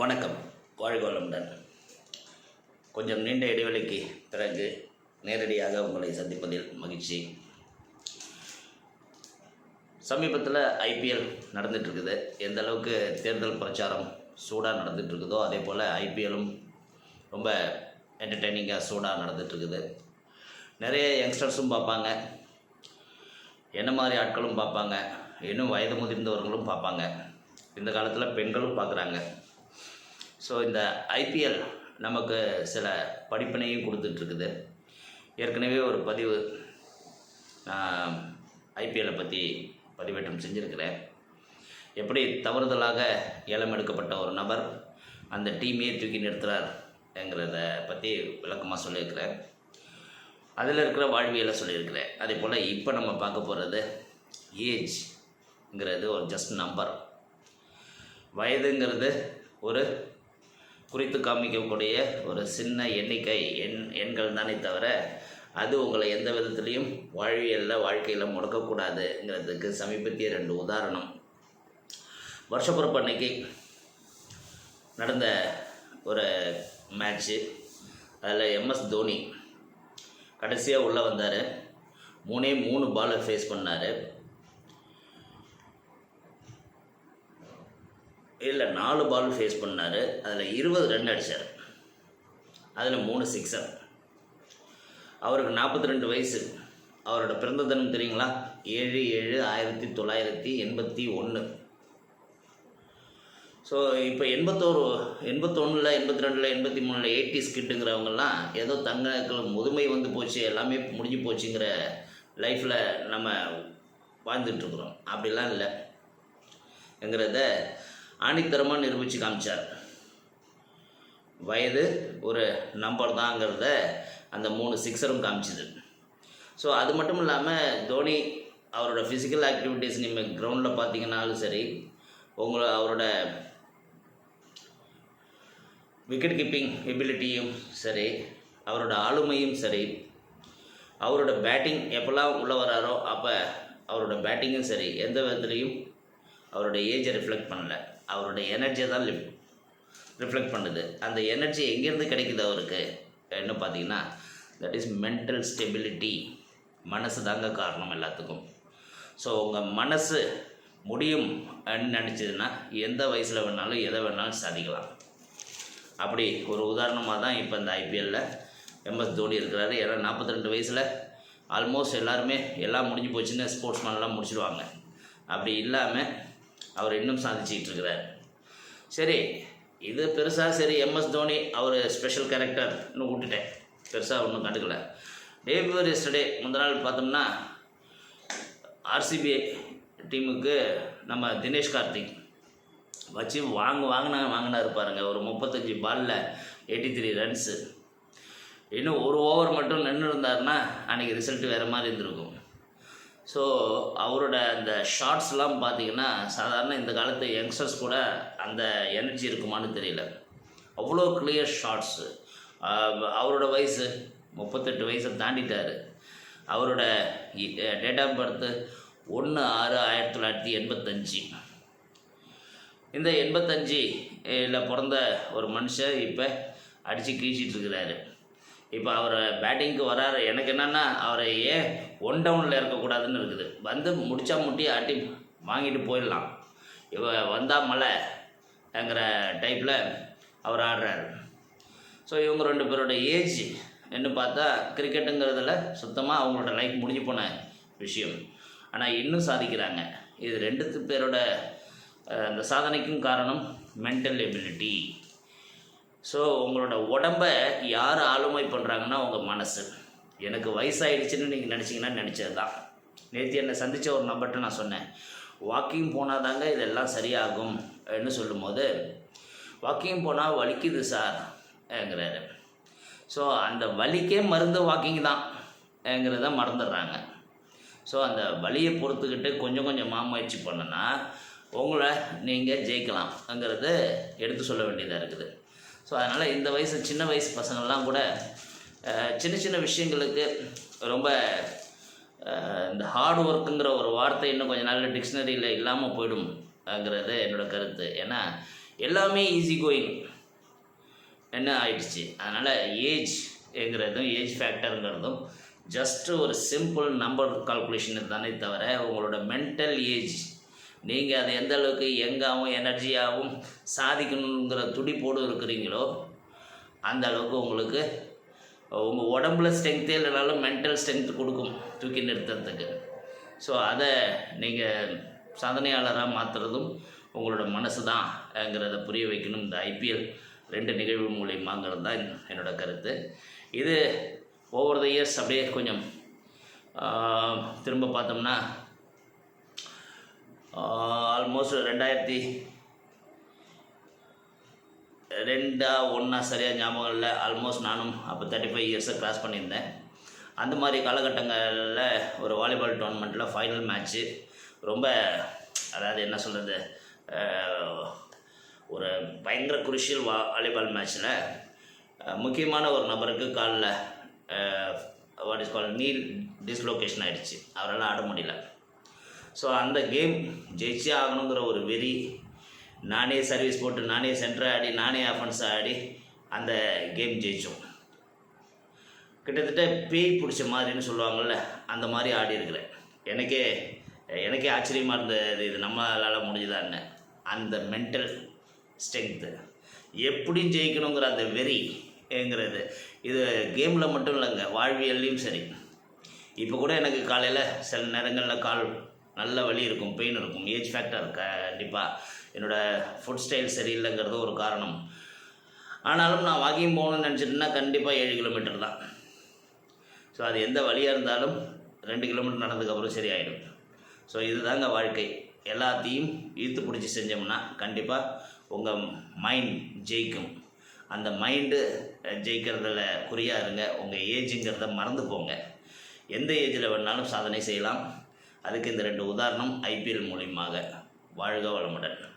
வணக்கம். வாழ்க வளமுடன். கொஞ்சம் நீண்ட இடைவெளிக்கு பிறகு நேரடியாக உங்களை சந்திப்பதில் மகிழ்ச்சி. சமீபத்தில் ஐபிஎல் நடந்துகிட்ருக்குது எந்த அளவுக்கு தேர்தல் பிரச்சாரம் சூடாக நடந்துகிட்ருக்குதோ அதே போல் ஐபிஎல்லும் ரொம்ப என்டர்டெய்னிங்காக சூடாக நடந்துகிட்ருக்குது நிறைய யங்ஸ்டர்ஸும் பார்ப்பாங்க. என்ன மாதிரி ஆட்களும் பார்ப்பாங்க. இன்னும் வயது முதிர்ந்தவர்களும் பார்ப்பாங்க. இந்த காலத்தில் பெண்களும் பார்க்குறாங்க. ஸோ இந்த ஐபிஎல் நமக்கு சில படிப்பினையும் கொடுத்துட்ருக்குது. ஏற்கனவே ஒரு பதிவு நான் ஐபிஎல்லை பற்றி பதிவேற்றம் செஞ்சுருக்கிறேன். எப்படி தவறுதலாக ஏலம் எடுக்கப்பட்ட ஒரு நபர் அந்த டீமையே தூக்கி நிறுத்துகிறார் என்கிறத பற்றி விளக்கமாக சொல்லியிருக்கிறேன். அதில் இருக்கிற வாழ்வியலை சொல்லியிருக்கிறேன். அதே போல் இப்போ நம்ம பார்க்க போகிறது ஏஜ்ங்கிறது ஒரு ஜஸ்ட் நம்பர் வயதுங்கிறது ஒரு குறித்து காமிக்கக்கூடிய ஒரு சின்ன எண்ணிக்கை எண் எண்கள் தானே தவிர அது உங்களை எந்த விதத்துலேயும் வாழ்வியலில் வாழ்க்கையில் முடக்கக்கூடாதுங்கிறதுக்கு சமீபத்திய ரெண்டு உதாரணம். வருஷப்பிறப்பு அன்னைக்கு நடந்த ஒரு மேட்ச்சு அதில் எம்எஸ் தோனி கடைசியாக உள்ளே வந்தார். மூணே மூணு பாலை ஃபேஸ் பண்ணார். இல்லை நாலு பால் ஃபேஸ் பண்ணார். அதில் இருபது ரன் அடித்தார் அதில் மூணு சிக்ஸர் அவருக்கு நாற்பத்தி ரெண்டு வயசு. அவரோட பிறந்த தினம் தெரியுங்களா? ஏழு ஏழு ஆயிரத்தி தொள்ளாயிரத்தி எண்பத்தி ஒன்று ஸோ இப்போ எண்பத்தோரு எண்பத்தொன்னில் எண்பத்தி ரெண்டில் எண்பத்தி மூணில் எயிட்டி ஸ்கிட்டுங்கிறவங்கெல்லாம் ஏதோ தங்களுக்கு முதுமை வந்து போச்சு எல்லாமே முடிஞ்சு போச்சுங்கிற லைஃப்பில் நம்ம வாழ்ந்துட்டுருக்குறோம் அப்படிலாம் இல்லை. என்கிறத ஆணித்தரமாக நிரூபித்து காமிச்சார். வயது ஒரு நம்பர் தாங்கிறத அந்த மூணு சிக்ஸரும் காமிச்சுது. ஸோ அது மட்டும் இல்லாமல் தோனி அவரோட ஃபிசிக்கல் ஆக்டிவிட்டீஸ் நீங்கள் கிரவுண்டில் பார்த்தீங்கன்னாலும் சரி உங்களை அவரோட விக்கெட் கீப்பிங் எபிலிட்டியும் சரி அவரோட ஆளுமையும் சரி அவரோட பேட்டிங் எப்போல்லாம் உள்ளே வராரோ அப்போ அவரோட பேட்டிங்கும் சரி எந்த விதத்துலேயும் அவரோட ஏஜை ரிஃப்ளெக்ட் பண்ணல. அவரோட எனர்ஜியை தான் லிஃப்ட் ரிஃப்ளெக்ட் பண்ணுது. அந்த எனர்ஜி எங்கேருந்து கிடைக்குது அவருக்கு? என்ன பார்த்தீங்கன்னா தட் இஸ் மென்டல் ஸ்டெபிலிட்டி மனசு தாங்க காரணம் எல்லாத்துக்கும். ஸோ உங்கள் மனசு முடியும் நினச்சதுன்னா எந்த வயசில் வேணாலும் எதை வேணாலும் சாதிக்கலாம். அப்படி ஒரு உதாரணமாக தான் இப்போ இந்த ஐபிஎல்லில் எம்எஸ் தோனி இருக்கிறாரு. ஏன்னா நாற்பத்தி ரெண்டு வயசில் ஆல்மோஸ்ட் எல்லாருமே எல்லாம் முடிஞ்சு போச்சுன்னு ஸ்போர்ட்ஸ் மேன்லாம் முடிச்சிடுவாங்க அப்படி இல்லாமல் அவர் இன்னும் சாதிச்சிக்கிட்டு இருக்கிறார். சரி இது பெருசாக சரி எம்எஸ் தோனி அவர் ஸ்பெஷல் கேரக்டர்னு விட்டுட்டேன். பெருசாக ஒன்றும் கண்டுக்கல. டே பிஃபோர் எஸ்டர்டே முந்த நாள் பார்த்தோம்னா ஆர்சிபி டீமுக்கு நம்ம தினேஷ் கார்த்திக் வச்சு வாங்க வாங்கினா வாங்கினாரு பாருங்க. ஒரு முப்பத்தஞ்சு பாலில் எயிட்டி த்ரீ ரன்ஸு இன்னும் ஒரு ஓவர் மட்டும் நின்று இருந்தாருன்னா அன்றைக்கி ரிசல்ட் வேறு மாதிரி இருந்திருக்கும். ஸோ அவரோட அந்த ஷார்ட்ஸ்லாம் பார்த்தீங்கன்னா சாதாரண இந்த காலத்து யங்ஸ்டர்ஸ் கூட அந்த எனர்ஜி இருக்குமான்னு தெரியல. அவ்வளோ கிளியர் ஷார்ட்ஸு அவரோட வயசு முப்பத்தெட்டு வயசை தாண்டிட்டார். அவரோட டேட் ஆஃப் பர்த்து ஒன்று ஆறு ஆயிரத்தி தொள்ளாயிரத்தி எண்பத்தஞ்சு. இந்த எண்பத்தஞ்சு இதில் பிறந்த ஒரு மனுஷன் இப்போ அடித்து கீழ்ச்சிட்டு இருக்கிறாரு. இப்போ அவர் பேட்டிங்க்கு வராரு. எனக்கு என்னென்னா அவரை ஏன் ஒன் டவுனில் இருக்கக்கூடாதுன்னு இருக்குது. வந்து முடிச்சா முட்டி ஆட்டி வாங்கிட்டு போயிடலாம். இவ வந்தால் மலைங்கிற டைப்பில் அவர் ஆடுறாரு. ஸோ இவங்க ரெண்டு பேரோட ஏஜ் என்ன பார்த்தா கிரிக்கெட்டுங்கிறதுல சுத்தமாக அவங்களோட லைஃப் முடிஞ்சு போன விஷயம். ஆனால் இன்னும் சாதிக்கிறாங்க. இது ரெண்டு பேரோட அந்த சாதனைக்கும் காரணம் மென்டல் எபிலிட்டி ஸோ உங்களோட உடம்ப யார் ஆளுமை பண்ணுறாங்கன்னா உங்கள் மனசு. எனக்கு வயசாகிடுச்சுன்னு நீங்கள் நினச்சிங்கன்னா நினச்சது தான் நேற்று என்னை சந்தித்த ஒரு நம்பர்கிட்ட நான் சொன்னேன். வாக்கிங் போனால் தாங்க இதெல்லாம் சரியாகும் ன்னு சொல்லும்போது வாக்கிங் போனால் வலிக்குது சார்ங்கிறாரு ஸோ அந்த வலிக்கே மருந்து வாக்கிங் தான்ங்கிறத மறந்துடுறாங்க. ஸோ அந்த வலியை பொறுத்துக்கிட்டு கொஞ்சம் கொஞ்சமாக முயற்சி பண்ணுன்னா உங்களை நீங்கள் ஜெயிக்கலாம்ங்கிறது எடுத்து சொல்ல வேண்டியதாக இருக்குது. ஸோ அதனால் இந்த வயசு சின்ன வயசு பசங்கள்லாம் கூட சின்ன சின்ன விஷயங்களுக்கு ரொம்ப இந்த ஹார்ட் ஒர்க்குங்கிற ஒரு வார்த்தை இன்னும் கொஞ்ச நாளில் டிக்ஷனரியில் இல்லாமல் போயிடும்ங்கிறது என்னோட கருத்து. ஏன்னா எல்லாமே ஈஸி கோயிங் என்ன ஆயிடுச்சு? அதனால் ஏஜ்ங்கிறதும் ஏஜ் ஃபேக்டருங்கிறதும் ஜஸ்ட்டு ஒரு சிம்பிள் நம்பர் கால்குலேஷன் தானே தவிர உங்களோட மென்டல் ஏஜ் நீங்கள் அதை எந்த அளவுக்கு யங்காகவும் எனர்ஜியாகவும் சாதிக்கணுங்கிற துடிப்போடு இருக்கிறீங்களோ அந்த அளவுக்கு உங்களுக்கு உங்கள் உடம்புல ஸ்ட்ரென்த்தே இல்லைனாலும் மென்டல் ஸ்ட்ரென்த் கொடுக்கும் தூக்கி நிறுத்துறதுக்கு. ஸோ அதை நீங்கள் சாதனையாளராக மாற்றுறதும் உங்களோட மனசு தான்ங்கிறத புரிய வைக்கணும். இந்த ஐபிஎல் ரெண்டு நிகழ்வு மூலியமாங்கிறது தான் என்னோடய கருத்து. இது ஓவர் த இயர்ஸ் அப்படியே கொஞ்சம் திரும்ப பார்த்தோம்னா ஆல்மோஸ்ட் ரெண்டாயிரத்தி ரெண்டா ஒன்றா சரியாக ஞாபகம் இல்லை. ஆல்மோஸ்ட் நானும் அப்போ தேர்ட்டி ஃபைவ் இயர்ஸை கிராஸ் பண்ணியிருந்தேன். அந்த மாதிரி காலகட்டங்களில் ஒரு வாலிபால் டோர்னமெண்ட்டில் ஃபைனல் மேட்ச்சு ரொம்ப அதாவது என்ன சொல்கிறது ஒரு பயங்கர குருஷியல் வா வாலிபால் மேட்ச்சில் முக்கியமான ஒரு நபருக்கு காலில் வாட் இஸ் கால் நீல் டிஸ்லோகேஷன் ஆகிடுச்சு அவரால் ஆட முடியல. ஸோ அந்த கேம் ஜெயிச்சே ஆகணுங்கிற ஒரு வெறி நானே சர்வீஸ் போட்டு நானே சென்டர் ஆடி நானே அஃபென்ஸ் ஆடி அந்த கேம் ஜெயித்தோம் கிட்டத்தட்ட பேய் பிடிச்ச மாதிரின்னு சொல்லுவாங்கள்ல அந்த மாதிரி ஆடி இருக்கிறேன். எனக்கே எனக்கே ஆச்சரியமாக இருந்தது இது நம்மளால் முடிஞ்சுதான்னு. அந்த மென்டல் ஸ்ட்ரென்த்து எப்படி ஜெயிக்கணுங்கிற அந்த வெறிங்கிறது இது கேமில் மட்டும் இல்லைங்க வாழ்வியல்லையும் சரி. இப்போ கூட எனக்கு காலையில் சில நேரங்களில் கால் நல்ல வலி இருக்கும் பெயின் இருக்கும். ஏஜ் ஃபேக்டர் கண்டிப்பாக என்னோடய ஃபுட் ஸ்டைல் சரியில்லைங்கிறது ஒரு காரணம். ஆனாலும் நான் வாக்கிங் போகணும்னு நினச்சிட்டுனா கண்டிப்பாக ஏழு கிலோமீட்டர் தான். ஸோ அது எந்த வழியாக இருந்தாலும் ரெண்டு கிலோமீட்டர் நடந்ததுக்கப்புறம் சரியாயிடும். ஸோ இதுதாங்க வாழ்க்கை. எல்லாத்தையும் இழுத்து பிடிச்சி செஞ்சோம்னா கண்டிப்பாக உங்கள் மைண்ட் ஜெயிக்கும். அந்த மைண்டு ஜெயிக்கிறதுல குறியாக இருங்க. உங்கள் ஏஜுங்கிறத மறந்து போங்க. எந்த ஏஜில் வேணாலும் சாதனை செய்யலாம். அதுக்கு இந்த ரெண்டு உதாரணம் ஐபிஎல் மூலியமாக. வாழ்க வளமுடன்.